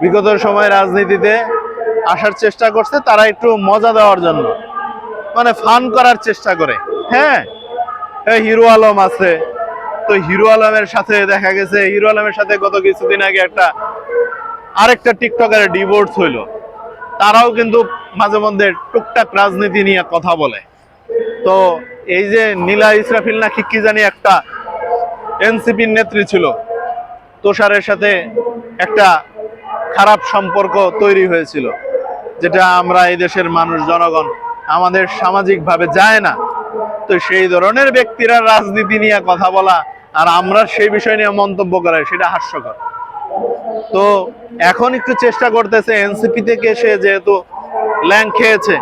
বিগত সময় রাজনীতিতে আসার চেষ্টা করছে, তারা একটু মজা দেওয়ার জন্য। মানে ফান করার চেষ্টা করে। হ্যাঁ হিরো আলম আছে। তো হিরো আলমের সাথে দেখা গেছে। হিরো আলমের সাথে গত কিছুদিন আগে একটা, আরেকটা টিকটকের ডিভোর্স হইল। তারাও কিন্তু মাঝে মধ্যে টুকটাক রাজনীতি নিয়ে কথা বলে। তো এই যে নীলা ইসরাফিল নাকি কি জানি একটা এনসিপির নেত্রী ছিল, তুষারের সাথে একটা খারাপ সম্পর্ক তৈরি হয়েছিল, যেটা আমরা এই দেশের মানুষ, জনগণ আমাদের সামাজিকভাবে যায় না। তো সেই ধরনের ব্যক্তিরা রাজনীতি নিয়ে কথা বলা আর আমরা সেই বিষয় নিয়ে মন্তব্য করা, সেটা হাস্যকর। তো এখন একটু চেষ্টা করতেছে এনসিপি থেকে সে যেহেতু ল্যাং খেয়েছে,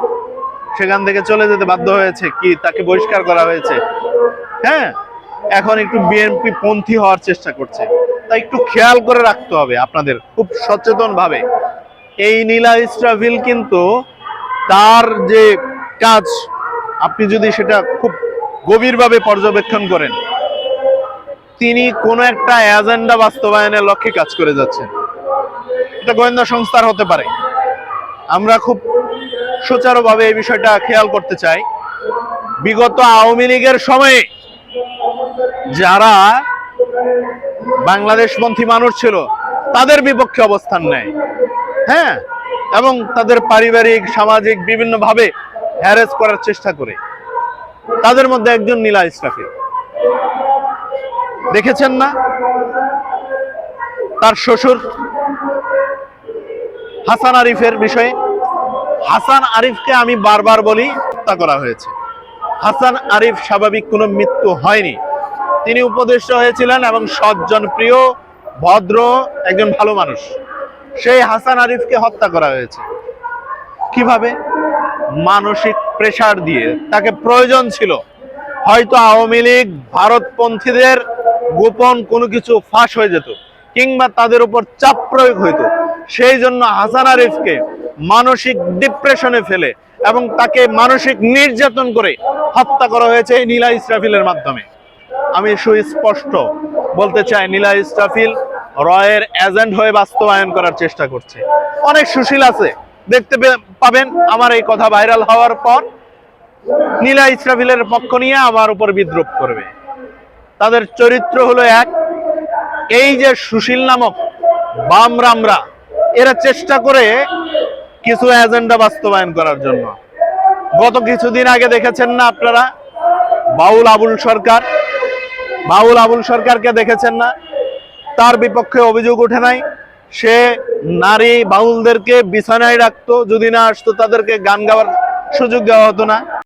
সেখান থেকে চলে যেতে বাধ্য হয়েছে কি তাকে বহিষ্কার করা হয়েছে। হ্যাঁ এখন একটু বিএনপি পন্থী হওয়ার চেষ্টা করছে। তাই একটু খেয়াল করে রাখতে হবে আপনাদের খুব সচেতন ভাবে এই নীলা ইস্ট্রাভিল কিন্তু তার যে কাজ, আপনি যদি সেটা খুব গভীরভাবে পর্যবেক্ষণ করেন, তিনি কোনো একটা এজেন্ডা বাস্তবায়নের লক্ষ্যে কাজ করে যাচ্ছেন। এটা গোয়েন্দা সংস্থার হতে পারে। আমরা খুব সুচারুভাবে এই বিষয়টা খেয়াল করতে চাই। বিগত আওয়ামী লীগের সময়ে যারা বাংলাদেশপন্থী মানুষ ছিল, তাদের বিপক্ষে অবস্থান নেয়। হ্যাঁ? এবং তাদের পারিবারিক, সামাজিক বিভিন্ন ভাবে হ্যারেস করার চেষ্টা করে। তাদের মধ্যে একজন নীলা ইসরাফি। দেখেছেন না? তার শ্বশুর হাসান আরিফের বিষয়ে। হাসান আরিফকে আমি বারবার বলি, হত্যা করা হয়েছে। হাসান আরিফ স্বাভাবিক কোনো মৃত্যু হয়নি। তিনি উপদেষ্ট হয়েছিলেন এবং সজ্জন প্রিয়, ভদ্র, একজন ভালো মানুষ। সেই হাসান আরিফকে হত্যা করা হয়েছে। কীভাবে? মানসিক প্রেসার দিয়ে। তাকে প্রয়োজন ছিল। হয়তো আওয়ামী লীগ, ভারতপন্থীদের গোপন কোনো কিছু ফাঁস হয়ে যেত কিংবা তাদের উপর চাপ প্রয়োগ হইতো। সেই জন্য হাসান আরিফকে মানসিক ডিপ্রেশনে ফেলে এবং তাকে মানসিক নির্যাতন করে হত্যা করা হয়েছে এই নীলা ইসরাফিলের মাধ্যমে। আমি সুস্পষ্ট বলতে চাই, নীলা ইসরাফিল রয়ের এজেন্ট হয়ে বাস্তবায়ন করার চেষ্টা করছে। অনেক সুশীল আছে, দেখতে পাবেন আমার এই কথা ভাইরাল হওয়ার পর। নীলা ইসরাফিলের পক্ষ নিয়ে আমার উপর বিদ্রুপ করবে। তাদের চরিত্র হলো এক, এই যে সুশীল নামক বামরামরা, এরা চেষ্টা করে কিছু এজেন্ডা বাস্তবায়ন করার জন্য। গত কিছুদিন আগে দেখেছেন না আপনারা? বাউল আবুল সরকার বাউল আবুল সরকারকে দেখেছেন না। তার বিপক্ষে অভিযোগ ওঠে নাই। সে নারী বাউলদেরকে বিছানায় রাখতো, যদি না আসতো তাদেরকে গান গাওয়ার সুযোগ দেওয়া হতো না।